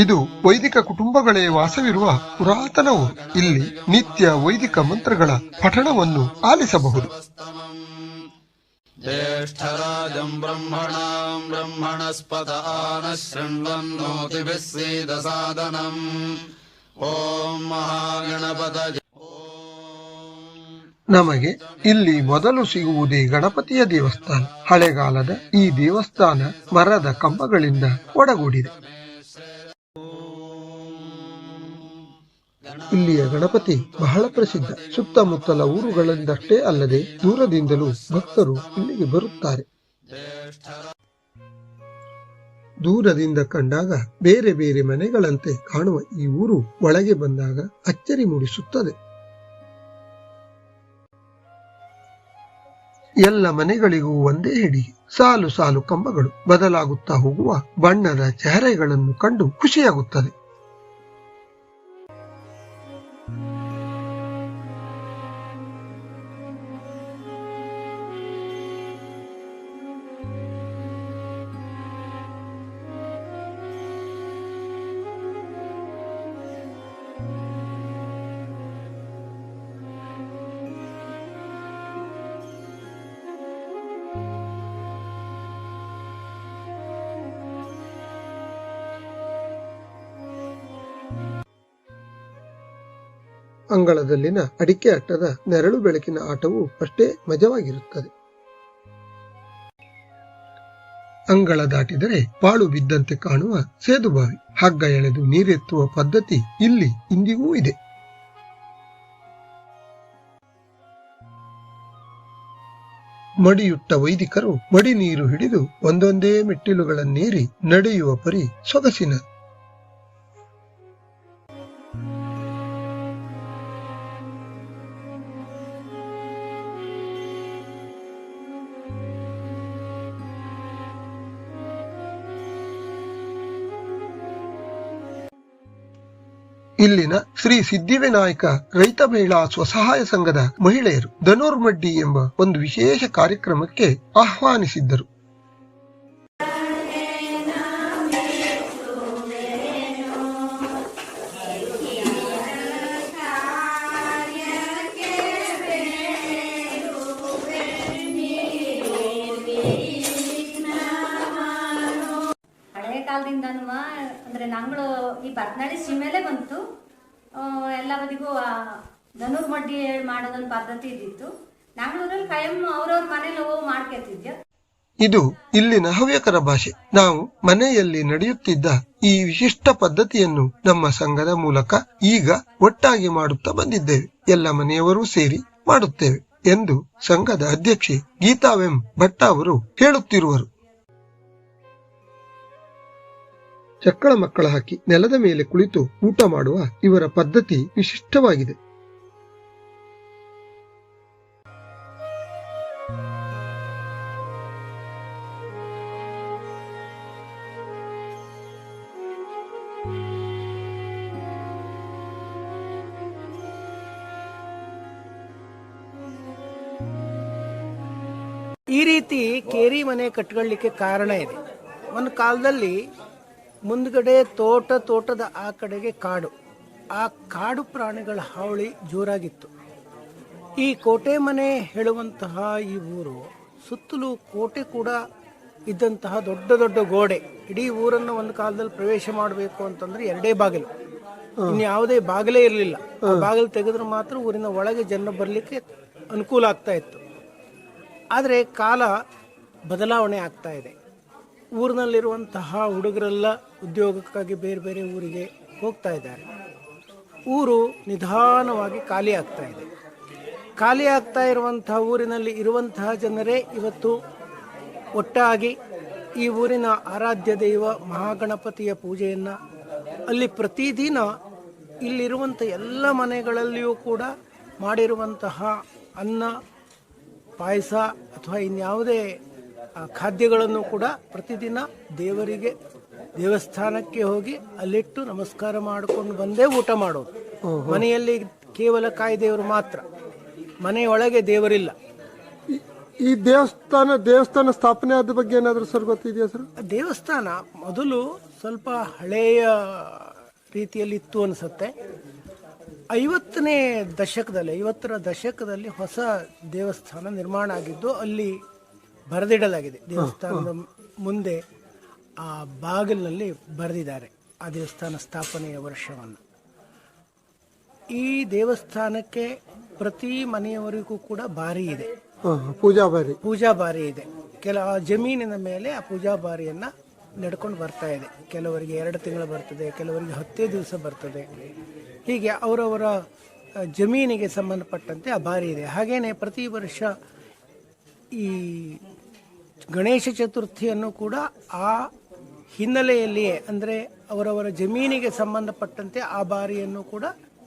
ಇದು ವೈದಿಕ ಕುಟುಂಬಗಳೇ ವಾಸವಿರುವ ಪುರಾತನ ಊರು ಇಲ್ಲಿ ನಿತ್ಯ ವೈದಿಕ ಮಂತ್ರಗಳ ಪಠಣವನ್ನು ಆಲಿಸಬಹುದು ज्येष्ठराजम् ब्रह्मणाम् ब्रह्मणस्पत नः शृण्वन्नोतिभिः सीदसादनम् ॐ महागणपतये ನಮಗೆ ಇಲ್ಲಿ ಮೊದಲು ಸಿಗುವುದೇ ಗಣಪತಿಯ ದೇವಸ್ಥಾನ. ಹಳೆಗಾಲದ ಈ ದೇವಸ್ಥಾನ ಮರದ ಕಂಬಗಳಿಂದ ಒಡಗೂಡಿದೆ. ಇಲ್ಲಿಯ ಗಣಪತಿ ಬಹಳ ಪ್ರಸಿದ್ಧ. ಸುತ್ತಮುತ್ತಲ ಊರುಗಳಿಂದಷ್ಟೇ ಅಲ್ಲದೆ ದೂರದಿಂದಲೂ ಭಕ್ತರು ಇಲ್ಲಿಗೆ ಬರುತ್ತಾರೆ. ದೂರದಿಂದ ಕಂಡಾಗ ಬೇರೆ ಬೇರೆ ಮನೆಗಳಂತೆ ಕಾಣುವ ಈ ಊರು ಒಳಗೆ ಬಂದಾಗ ಅಚ್ಚರಿ ಮೂಡಿಸುತ್ತದೆ. ಎಲ್ಲ ಮನೆಗಳಿಗೂ ಒಂದೇ ಹಿಡಿ ಸಾಲು ಸಾಲು ಕಂಬಗಳು ಬದಲಾಗುತ್ತಾ ಹೋಗುವ ಬಣ್ಣದ ಚೆಹರೆಗಳನ್ನು ಕಂಡು ಖುಷಿಯಾಗುತ್ತದೆ. ಅಂಗಳದಲ್ಲಿನ ಅಡಿಕೆ ಅಟ್ಟದ ನೆರಳು ಬೆಳಕಿನ ಆಟವು ಅಷ್ಟೇ ಮಜವಾಗಿರುತ್ತದೆ. ಅಂಗಳ ದಾಟಿದರೆ ಪಾಳು ಬಿದ್ದಂತೆ ಕಾಣುವ ಸೇದುಬಾವಿ ಹಗ್ಗ ಎಳೆದು ನೀರೆತ್ತುವ ಪದ್ಧತಿ ಇಲ್ಲಿ ಇಂದಿಗೂ ಇದೆ. ಮಡಿಯುಟ್ಟ ವೈದಿಕರು ಮಡಿ ನೀರು ಹಿಡಿದು ಒಂದೊಂದೇ ಮೆಟ್ಟಿಲುಗಳನ್ನೇರಿ ನಡೆಯುವ ಪರಿ ಸೊಗಸಿನ ಇಲ್ಲಿನ ಶ್ರೀ ಸಿದ್ಧಿವಿನಾಯಕ ರೈತ ಮಹಿಳಾ ಸ್ವಸಹಾಯ ಸಂಘದ ಮಹಿಳೆಯರು ಧನುರ್ಮಡ್ಡಿ ಎಂಬ ಒಂದು ವಿಶೇಷ ಕಾರ್ಯಕ್ರಮಕ್ಕೆ ಆಹ್ವಾನಿಸಿದ್ದರು. ಕಾಲದಿಂದನೂ ಅಂದ್ರೆ ನಂಗಳು ಈ ಭರತನಾಟ್ಯ ಸೀಮೆಲೆ ಬಂತು. ಎಲ್ಲ ಬದಿಗೂ ಧನುರ್ಮಡ್ಡಿ ಮಾಡೋದೊಂದು ಪದ್ಧತಿ ಇದ್ದಿತ್ತು. ನಂಗಳೂರಲ್ಲಿ ಕಾಯಂ ಅವ್ರವ್ರ ಮನೇಲಿ ಹೋಗಿ ಮಾಡ್ಕೊತಿದ್ಯ ಇದು ಇಲ್ಲಿನ ಹವ್ಯಕರ ಭಾಷೆ. ನಾವು ಮನೆಯಲ್ಲಿ ನಡೆಯುತ್ತಿದ್ದ ಈ ವಿಶಿಷ್ಟ ಪದ್ಧತಿಯನ್ನು ನಮ್ಮ ಸಂಘದ ಮೂಲಕ ಈಗ ಒಟ್ಟಾಗಿ ಮಾಡುತ್ತಾ ಬಂದಿದ್ದೇವೆ. ಎಲ್ಲ ಮನೆಯವರೂ ಸೇರಿ ಮಾಡುತ್ತೇವೆ ಎಂದು ಸಂಘದ ಅಧ್ಯಕ್ಷೆ ಗೀತಾವೆಂ ಭಟ್ಟ ಅವರು ಹೇಳುತ್ತಿರುವರು. ಚಕ್ಕಳ ಮಕ್ಕಳ ಹಾಕಿ ನೆಲದ ಮೇಲೆ ಕುಳಿತು ಊಟ ಮಾಡುವ ಇವರ ಪದ್ಧತಿ ವಿಶಿಷ್ಟವಾಗಿದೆ. ಈ ರೀತಿ ಕೇರಿ ಮನೆ ಕಟ್ಕೊಳ್ಳಿಕ್ಕೆ ಕಾರಣ ಇದೆ. ಒಂದು ಕಾಲದಲ್ಲಿ ಮುಂದ್ಗಡೆ ತೋಟ ತೋಟದ ಆ ಕಡೆಗೆ ಕಾಡು. ಆ ಕಾಡು ಪ್ರಾಣಿಗಳ ಹಾವಳಿ ಜೋರಾಗಿತ್ತು. ಈ ಕೋಟೆ ಮನೆ ಹೇಳುವಂತಹ ಈ ಊರು ಸುತ್ತಲೂ ಕೋಟೆ ಕೂಡ ಇದ್ದಂತಹ ದೊಡ್ಡ ದೊಡ್ಡ ಗೋಡೆ. ಇಡೀ ಊರನ್ನು ಒಂದು ಕಾಲದಲ್ಲಿ ಪ್ರವೇಶ ಮಾಡಬೇಕು ಅಂತಂದ್ರೆ ಎರಡೇ ಬಾಗಿಲು. ಇನ್ಯಾವುದೇ ಬಾಗಿಲೇ ಇರಲಿಲ್ಲ. ಬಾಗಿಲು ತೆಗೆದ್ರೆ ಮಾತ್ರ ಊರಿನ ಒಳಗೆ ಜನ ಬರಲಿಕ್ಕೆ ಅನುಕೂಲ ಆಗ್ತಾ ಇತ್ತು. ಆದರೆ ಕಾಲ ಬದಲಾವಣೆ ಆಗ್ತಾ ಇದೆ. ಊರಿನಲ್ಲಿರುವಂತಹ ಹುಡುಗರೆಲ್ಲ ಉದ್ಯೋಗಕ್ಕಾಗಿ ಬೇರೆ ಬೇರೆ ಊರಿಗೆ ಹೋಗ್ತಾ ಇದ್ದಾರೆ. ಊರು ನಿಧಾನವಾಗಿ ಖಾಲಿ ಆಗ್ತಾ ಇದೆ. ಖಾಲಿ ಆಗ್ತಾ ಇರುವಂತಹ ಊರಿನಲ್ಲಿ ಇರುವಂತಹ ಜನರೇ ಇವತ್ತು ಒಟ್ಟಾಗಿ ಈ ಊರಿನ ಆರಾಧ್ಯ ದೈವ ಮಹಾಗಣಪತಿಯ ಪೂಜೆಯನ್ನು ಅಲ್ಲಿ ಪ್ರತಿದಿನ ಇಲ್ಲಿರುವಂಥ ಎಲ್ಲ ಮನೆಗಳಲ್ಲಿಯೂ ಕೂಡ ಮಾಡಿರುವಂತಹ ಅನ್ನ, ಪಾಯಸ ಅಥವಾ ಇನ್ಯಾವುದೇ ಖಾದ್ಯಗಳನ್ನು ಕೂಡ ಪ್ರತಿದಿನ ದೇವರಿಗೆ ದೇವಸ್ಥಾನಕ್ಕೆ ಹೋಗಿ ಅಲ್ಲಿಟ್ಟು ನಮಸ್ಕಾರ ಮಾಡಿಕೊಂಡು ಬಂದೇ ಊಟ ಮಾಡೋದು. ಮನೆಯಲ್ಲಿ ಕೇವಲ ಕಾಯಿ ದೇವರು ಮಾತ್ರ. ಮನೆಯೊಳಗೆ ದೇವರಿಲ್ಲ. ಈ ದೇವಸ್ಥಾನ ದೇವಸ್ಥಾನ ಸ್ಥಾಪನೆ ಆದ ಬಗ್ಗೆ ಏನಾದರೂ ಸರ್ ಗೊತ್ತಿದೆಯಾ ಸರ್? ದೇವಸ್ಥಾನ ಮೊದಲು ಸ್ವಲ್ಪ ಹಳೆಯ ರೀತಿಯಲ್ಲಿ ಇತ್ತು ಅನಿಸುತ್ತೆ. ಐವತ್ತನೇ ದಶಕದಲ್ಲಿ ಐವತ್ತರ ದಶಕದಲ್ಲಿ ಹೊಸ ದೇವಸ್ಥಾನ ನಿರ್ಮಾಣ ಆಗಿದ್ದು ಅಲ್ಲಿ ಬರೆದಿಡಲಾಗಿದೆ. ದೇವಸ್ಥಾನದ ಮುಂದೆ ಆ ಬಾಗಿಲಿನಲ್ಲಿ ಬರೆದಿದ್ದಾರೆ ಆ ದೇವಸ್ಥಾನ ಸ್ಥಾಪನೆಯ ವರ್ಷವನ್ನು. ಈ ದೇವಸ್ಥಾನಕ್ಕೆ ಪ್ರತಿ ಮನೆಯವರಿಗೂ ಕೂಡ ಬಾರಿ ಇದೆ. ಪೂಜಾ ಬಾರಿ. ಪೂಜಾ ಬಾರಿ ಇದೆ. ಕೆಲ ಆ ಜಮೀನಿನ ಮೇಲೆ ಆ ಪೂಜಾ ಬಾರಿಯನ್ನ ನಡ್ಕೊಂಡು ಬರ್ತಾ ಇದೆ. ಕೆಲವರಿಗೆ ಎರಡು ತಿಂಗಳು ಬರ್ತದೆ ಕೆಲವರಿಗೆ ಹತ್ತೇ ದಿವಸ ಬರ್ತದೆ. ಹೀಗೆ ಅವರವರ ಜಮೀನಿಗೆ ಸಂಬಂಧಪಟ್ಟಂತೆ ಆ ಬಾರಿ ಇದೆ. ಹಾಗೇನೆ ಪ್ರತಿ ವರ್ಷ ಈ ಗಣೇಶ ಚತುರ್ಥಿಯನ್ನು ಕೂಡ ಆ ಹಿನ್ನೆಲೆಯಲ್ಲಿಯೇ, ಅಂದರೆ ಅವರವರ ಜಮೀನಿಗೆ ಸಂಬಂಧಪಟ್ಟಂತೆ ಆ ಬಾರಿಯನ್ನು ಕೂಡ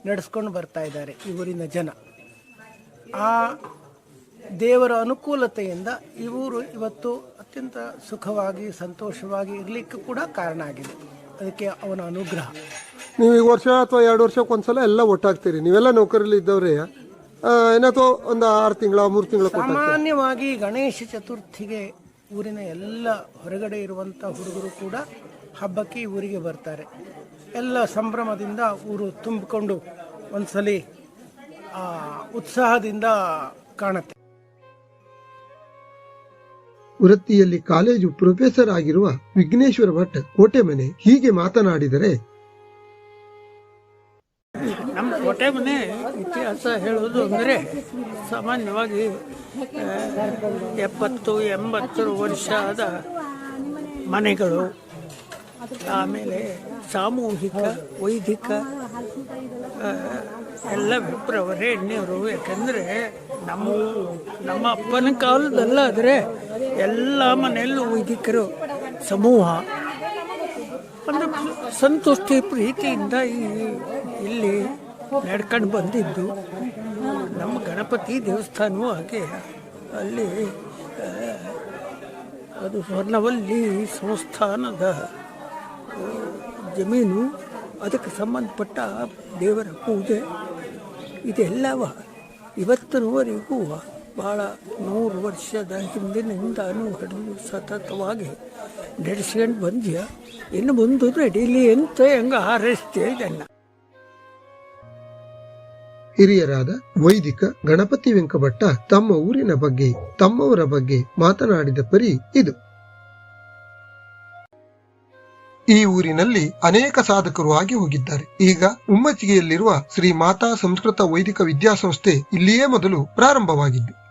ನಡೆಸ್ಕೊಂಡು ಬರ್ತಾ ಇದ್ದಾರೆ ಈ ಊರಿನ ಜನ. ಆ ದೇವರ ಅನುಕೂಲತೆಯಿಂದ ಇವರು ಇವತ್ತು ಅತ್ಯಂತ ಸುಖವಾಗಿ, ಸಂತೋಷವಾಗಿ ಇರಲಿಕ್ಕೆ ಕೂಡ ಕಾರಣ ಆಗಿದೆ. ಅದಕ್ಕೆ ಅವನ ಅನುಗ್ರಹ. ನೀವು ಈ ವರ್ಷ ಅಥವಾ ಎರಡು ವರ್ಷಕ್ಕೊಂದ್ಸಲ ಎಲ್ಲ ಒಟ್ಟಾಗ್ತೀರಿ. ನೀವೆಲ್ಲ ನೌಕರಿಲಿ ಇದ್ದವ್ರೆ. ಏನಾದ್ರು ಒಂದು ಆರು ತಿಂಗಳ ಮೂರು ತಿಂಗಳ ಸಾಮಾನ್ಯವಾಗಿ ಗಣೇಶ ಚತುರ್ಥಿಗೆ ಊರಿನ ಎಲ್ಲ ಹೊರಗಡೆ ಇರುವಂಥ ಹುಡುಗರು ಕೂಡ ಹಬ್ಬಕ್ಕೆ ಊರಿಗೆ ಬರ್ತಾರೆ. ಎಲ್ಲ ಸಂಭ್ರಮದಿಂದ ಊರು ತುಂಬಿಕೊಂಡು ಒಂದ್ಸಲಿ ಆ ಉತ್ಸಾಹದಿಂದ ಕಾಣುತ್ತೆ. ವೃತ್ತಿಯಲ್ಲಿ ಕಾಲೇಜು ಪ್ರೊಫೆಸರ್ ಆಗಿರುವ ವಿಘ್ನೇಶ್ವರ ಭಟ್ ಕೋಟೆಮನೆ ಹೀಗೆ ಮಾತನಾಡಿದರೆ ಇತಿಹಾಸ ಹೇಳೋದು ಅಂದರೆ ಸಾಮಾನ್ಯವಾಗಿ ಎಪ್ಪತ್ತು ಎಂಬತ್ತು ವರ್ಷದ ಮನೆಗಳು, ಆಮೇಲೆ ಸಾಮೂಹಿಕ, ವೈದಿಕ ಎಲ್ಲ ವಿಪ್ರವರೇ ಎಣ್ಣೆಯವರು ಯಾಕಂದರೆ ನಮ್ಮ ನಮ್ಮ ಅಪ್ಪನ ಕಾಲದಲ್ಲಾದರೆ ಎಲ್ಲ ಮನೆಯಲ್ಲೂ ವೈದಿಕರು, ಸಮೂಹ. ಅಂದರೆ ಸಂತುಷ್ಟಿ, ಪ್ರೀತಿಯಿಂದ ಈ, ಇಲ್ಲಿ ನಡ್ಕೊಂಡು ಬಂದಿದ್ದು. ನಮ್ಮ ಗಣಪತಿ ದೇವಸ್ಥಾನವೂ ಹಾಗೆ. ಅಲ್ಲಿ ಅದು ಸ್ವರ್ಣವಲ್ಲಿ ಸಂಸ್ಥಾನದ ಜಮೀನು, ಅದಕ್ಕೆ ಸಂಬಂಧಪಟ್ಟ ದೇವರ ಪೂಜೆ, ಇದೆಲ್ಲವ ಇವತ್ತಿನವರೆಗೂ ಭಾಳ ನೂರು ವರ್ಷದ ಹಿಂದಿನಿಂದನೂ ಹಿಡಿದು ಸತತವಾಗಿ ನಡೆಸ್ಕೊಂಡು ಬಂದ್ಯ. ಇನ್ನು ಮುಂದೆ ನಡೀಲಿ ಅಂತ ಹೆಂಗೆ ಹಾರೈಸ್ತೇವೆ ಇದನ್ನು? ಹಿರಿಯರಾದ ವೈದಿಕ ಗಣಪತಿ ವೆಂಕಭಟ್ಟ ತಮ್ಮ ಊರಿನ ಬಗ್ಗೆ, ತಮ್ಮವರ ಬಗ್ಗೆ ಮಾತನಾಡಿದ ಪರಿ ಇದು. ಈ ಊರಿನಲ್ಲಿ ಅನೇಕ ಸಾಧಕರು ಆಗಿ ಹೋಗಿದ್ದಾರೆ. ಈಗ ಉಮ್ಮಚ್ಚಿಗೆಯಲ್ಲಿರುವ ಶ್ರೀ ಮಾತಾ ಸಂಸ್ಕೃತ ವೈದಿಕ ವಿದ್ಯಾಸಂಸ್ಥೆ ಇಲ್ಲಿಯೇ ಮೊದಲು ಪ್ರಾರಂಭವಾಗಿದ್ದು.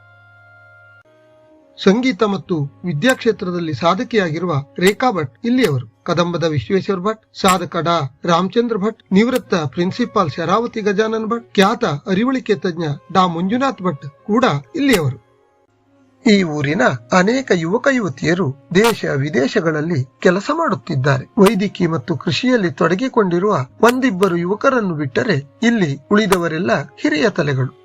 ಸಂಗೀತ ಮತ್ತು ವಿದ್ಯಾಕ್ಷೇತ್ರದಲ್ಲಿ ಸಾಧಕಿಯಾಗಿರುವ ರೇಖಾ ಭಟ್ ಇಲ್ಲಿಯವರು. ಕದಂಬದ ವಿಶ್ವೇಶ್ವರ ಭಟ್, ಸಾಧಕ ಡಾ. ರಾಮಚಂದ್ರ ಭಟ್, ನಿವೃತ್ತ ಪ್ರಿನ್ಸಿಪಾಲ್ ಶರಾವತಿ ಗಜಾನನ್ ಭಟ್, ಖ್ಯಾತ ಅರಿವಳಿಕೆ ತಜ್ಞ ಡಾ. ಮಂಜುನಾಥ್ ಭಟ್ ಕೂಡ ಇಲ್ಲಿಯವರು. ಈ ಊರಿನ ಅನೇಕ ಯುವಕ ಯುವತಿಯರು ದೇಶ ವಿದೇಶಗಳಲ್ಲಿ ಕೆಲಸ ಮಾಡುತ್ತಿದ್ದಾರೆ. ವೈದ್ಯಕೀಯ ಮತ್ತು ಕೃಷಿಯಲ್ಲಿ ತೊಡಗಿಕೊಂಡಿರುವ ಒಂದಿಬ್ಬರು ಯುವಕರನ್ನು ಬಿಟ್ಟರೆ ಇಲ್ಲಿ ಉಳಿದವರೆಲ್ಲ ಹಿರಿಯ ತಲೆಗಳು.